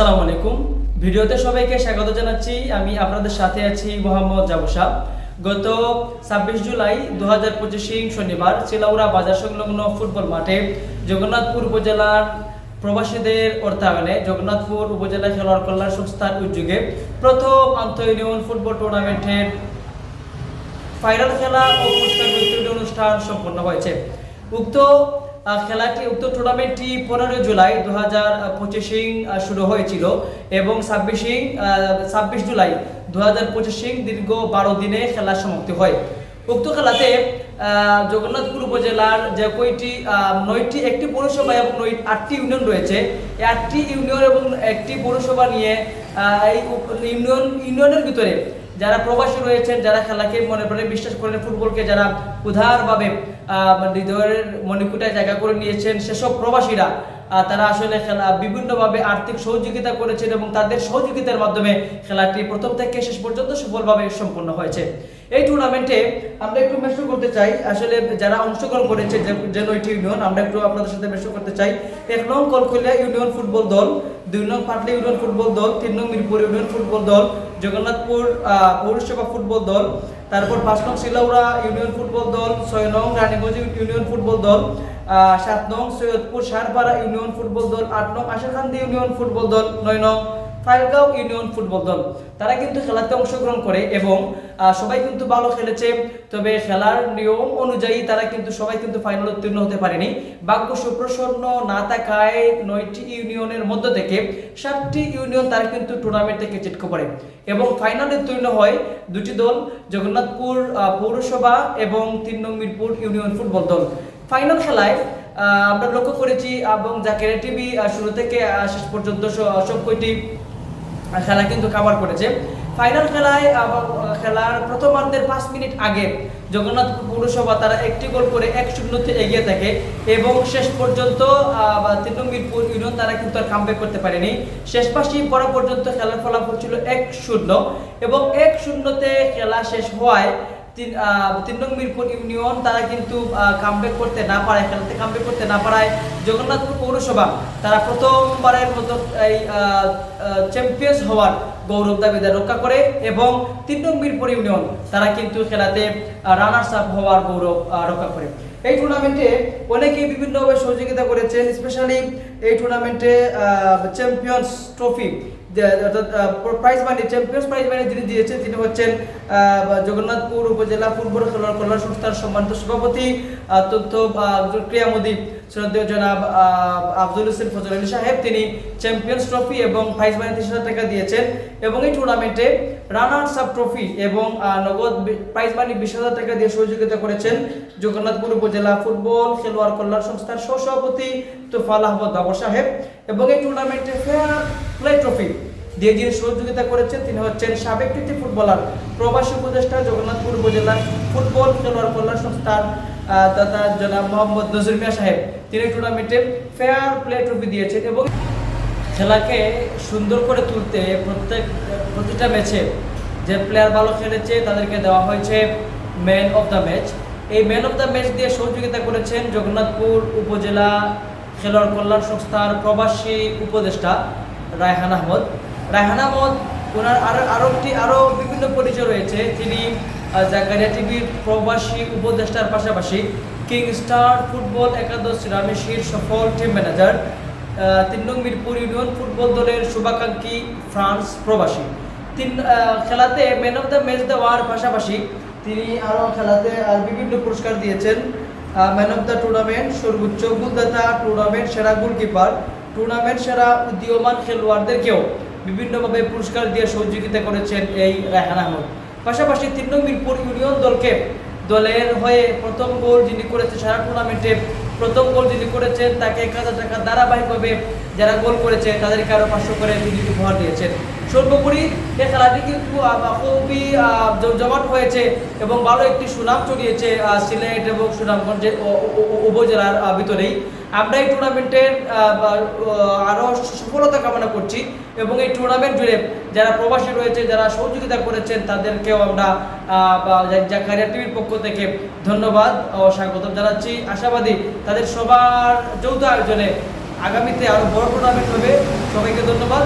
আসসালামু আলাইকুম। ভিডিওতে সবাইকে স্বাগত জানাচ্ছি। আমি আপনাদের সাথে আছি মোহাম্মদ জাবুসা গত ছাব্বিশ জুলাই দু হাজার পঁচিশে শনিবার চিলাউড়া বাজার সংলগ্ন ফুটবল মাঠে জগন্নাথপুর উপজেলার প্রবাসীদের অর্থায়নে জগন্নাথপুর উপজেলা খেলোয়াড় কল্যাণ সংস্থার উদ্যোগে প্রথম আন্তঃ ইউনিয়ন ফুটবল টুর্নামেন্টের ফাইনাল খেলা ও পুরস্কার অনুষ্ঠান সম্পন্ন হয়েছে। উক্ত খেলাটি উক্ত টুর্নামেন্টটি পনেরো জুলাই দু হাজার পঁচিশে শুরু হয়েছিল এবং ছাব্বিশে ছাব্বিশ জুলাই দু হাজার পঁচিশে দীর্ঘ বারো দিনে খেলার সমাপ্তি হয়। উক্ত খেলাতে জগন্নাথপুর উপজেলার যে কয়টি নয়টি, একটি পৌরসভা এবং নয়, আটটি ইউনিয়ন রয়েছে, এই আটটি ইউনিয়ন এবং একটি পৌরসভা নিয়ে এই ইউনিয়ন, ইউনিয়নের ভিতরে যারা প্রবাসী রয়েছেন, যারা খেলাকে মনে প্রাণে বিশ্বাস করেন, ফুটবলকে যারা উদারভাবে মানে হৃদয়ের মণিকুটায় জায়গা করে নিয়েছেন, সেসব প্রবাসীরা তারা আসলে খেলা, বিভিন্নভাবে আর্থিক সহযোগিতা করেছেন এবং তাদের সহযোগিতার মাধ্যমে খেলাটি প্রথম থেকে শেষ পর্যন্ত সফলভাবে সম্পন্ন হয়েছে। এই টুর্নামেন্টে আমরা একটু মেশো করতে চাই। আসলে যারা অংশগ্রহণ করেছে যে- নয়টি ইউনিয়ন আমরা একটু আপনাদের সাথে মেশো করতে চাই। এক নং কলকলিয়া ইউনিয়ন ফুটবল দল, দুই নং পাটলি ইউনিয়ন ফুটবল দল, তিন নং মিরপুর ইউনিয়ন ফুটবল দল, জগন্নাথপুর পৌরসভা ফুটবল দল, তারপর পাঁচ নং শিলাউড়া ইউনিয়ন ফুটবল দল, ছয় নং রানীগঞ্জ ইউনিয়ন ফুটবল দল সাত নং সৈয়দপুর সারপাড়া ইউনিয়ন ফুটবল দল, আট নং আশাখান্দি ইউনিয়ন ফুটবল দল, নয় নং ফাইলগাঁও ইউনিয়ন ফুটবল দল। তারা কিন্তু খেলাতে অংশগ্রহণ করে এবং সবাই কিন্তু ভালো খেলেছে। তবে খেলার নিয়ম অনুযায়ী তারা কিন্তু সবাই কিন্তু ফাইনাল উত্তীর্ণ হতে পারেনি। ভাগ্য সুপ্রসন্ন না থাকায় নয়টি ইউনিয়নের মধ্য থেকে সাতটি ইউনিয়ন তারা কিন্তু টুর্নামেন্ট থেকে চিটকে পড়ে। এবং ফাইনালে উত্তীর্ণ হয় দুটি দল, জগন্নাথপুর পৌরসভা এবং তিন নং মিরপুর ইউনিয়ন ফুটবল দল। ফাইনাল খেলায় আমরা লক্ষ্য করেছি, এবং জাকেরা টিভি শুরু থেকে শেষ পর্যন্ত সব কয়টি খেলা কিন্তু কাভার করেছে। ফাইনাল খেলায় খেলার প্রথমার্ধের পাঁচ মিনিট আগে জগন্নাথপুর পৌরসভা তারা একটি গোল করে এক শূন্যতে এগিয়ে থাকে এবং শেষ পর্যন্ত তিন ইউনিয়ন তারা কিন্তু আর কামব্যাক করতে পারেনি। শেষ পাশে পড়া পর্যন্ত খেলার ফলাফল ছিল এক শূন্য এবং এক শূন্যতে খেলা শেষ হওয়ায় তিন মিরপুর ইউনিয়ন তারা কিন্তু কামব্যাক করতে না পারে খেলাতে কামব্যাক করতে না পারায় জগন্নাথপুর পৌরসভা। তারা প্রথমবারের মতো এই চ্যাম্পিয়ন্স হওয়ার গৌরব দাবিদার রক্ষা করে এবং তিন মিরপুর ইউনিয়ন তারা কিন্তু খেলাতে রানার্স আপ হওয়ার গৌরব রক্ষা করে। এই টুর্নামেন্টে অনেকেই বিভিন্নভাবে সহযোগিতা করেছেন স্পেশালি এই টুর্নামেন্টে চ্যাম্পিয়ন্স ট্রফি অর্থাৎ prize money champions prize money যিনি দিয়েছেন তিনি হচ্ছেন জগন্নাথপুর উপজেলা ফুটবল খেলোয়াড় কল্যাণ সংস্থার সম্মানিত সভাপতি তথ্য আহ, ক্রীড়ামোদী শ্রদ্ধেয় জনাব আব্দুল হোসেন ফজল আলী সাহেব তিনি চ্যাম্পিয়ন্স ট্রফি এবং প্রাইজ মানি তিরিশ হাজার টাকা দিয়েছেন। এবং এই টুর্নামেন্টে রানার্স আপ ট্রফি এবং নগদ প্রাইজ মানি বিশ হাজার টাকা দিয়ে সহযোগিতা করেছেন জগন্নাথপুর উপজেলা ফুটবল খেলোয়াড় কল্যাণ সংস্থার সহসভাপতি তোফাল আহমদ বাবর সাহেব। এবং এই টুর্নামেন্টে ফেয়ার প্লে ট্রফি দিয়ে যিনি সহযোগিতা করেছেন, তিনি হচ্ছেন সাবেক কৃতি ফুটবলার, প্রবাসী উপদেষ্টা জগন্নাথপুর উপজেলার ফুটবল খেলোয়াড় কল্যাণ সংস্থার দাদা জনাব মোহাম্মদ নজরুল মিয়া সাহেব। তিনি টুর্নামেন্টে ফেয়ার প্লে ট্রফি দিয়েছেন এবং খেলাকে সুন্দর করে তুলতে প্রত্যেক, প্রতিটা ম্যাচে যে প্লেয়ার ভালো খেলেছে, তাদেরকে দেওয়া হয়েছে ম্যান অফ দ্য ম্যাচ এই ম্যান অফ দ্য ম্যাচ দিয়ে সহযোগিতা করেছেন জগন্নাথপুর উপজেলা খেলোয়াড় কল্যাণ সংস্থার প্রবাসী উপদেষ্টা। রায়হান আহমদ। রায়হান আহমদ, ওনার আরও আরও একটি আরও বিভিন্ন পরিচয় রয়েছে। তিনি জাকারিয়া টিভির প্রবাসী উপদেষ্টার পাশাপাশি কিং স্টার ফুটবল একাদশ রামেশির সফল টিম ম্যানেজার তিন নং মিরপুর ইউনিয়ন ফুটবল দলের শুভাকাঙ্ক্ষী ফ্রান্স প্রবাসী। তিন খেলাতে ম্যান অফ দ্য ম্যাচ দেওয়ার পাশাপাশি তিনি আরও খেলাতে আর বিভিন্ন পুরস্কার দিয়েছেন। ম্যান অফ দ্য টুর্নামেন্ট সর্বোচ্চ গোলদাতা টুর্নামেন্ট সেরা গোলকিপার টুর্নামেন্ট সেরা উদীয়মান খেলোয়াড়দেরকেও বিভিন্নভাবে পুরস্কার দিয়ে সহযোগিতা করেছেন এই রায়হান আহমদ। পাশাপাশি মিরপুর ইউনিয়ন দলকে দলের হয়ে প্রথম গোল যিনি করেছেন সারা টুর্নামেন্টে প্রথম গোল যিনি করেছেন তাকে এক হাজার টাকা ধারাবাহিকভাবে যারা গোল করেছে তাদেরকে আরও পাঁচশো করে তিনি উপহার দিয়েছেন। সর্বোপরি এই খেলাটি কিন্তু খুবই আহ, জ- জমাট হয়েছে এবং ভালো একটি সুনাম ছড়িয়েছে আহ, সিলেট এবং সুনামগঞ্জের উপজেলার ভিতরেই। আমরা এই টুর্নামেন্টের আরও সফলতা কামনা করছি এবং এই টুর্নামেন্ট জুড়ে যারা প্রবাসী রয়েছে, যারা সহযোগিতা করেছেন, তাদেরকেও আমরা জাকারিয়া টিভির পক্ষ থেকে ধন্যবাদ ও স্বাগতম জানাচ্ছি। আশাবাদী তাদের সবার যৌথ আয়োজনে আগামীতে আরও বড় টুর্নামেন্ট হবে। সবাইকে ধন্যবাদ।